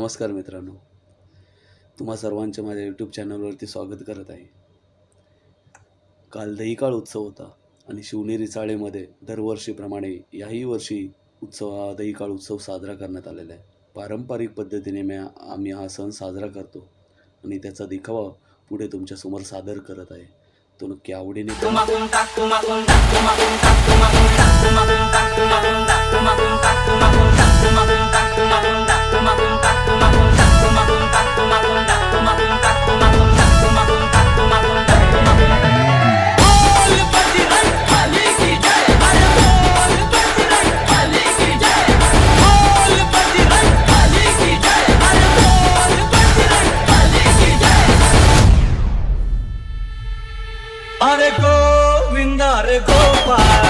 नमस्कार मित्रांनो तुम्हा सर्वांचे माझ्या यूट्यूब चॅनलवरती स्वागत करत आहे काल दहीकाळ उत्सव होता आणि शिवनेरी चाळेमध्ये दरवर्षीप्रमाणे याही वर्षी उत्सव हा दहीकाळ उत्सव साजरा करण्यात आलेला आहे पारंपरिक पद्धतीने मी आम्ही हा सण साजरा करतो आणि त्याचा देखावा पुढे तुमच्यासमोर सादर करत आहे तो नक्की आवडीने கோவிந்தார் கோபால்.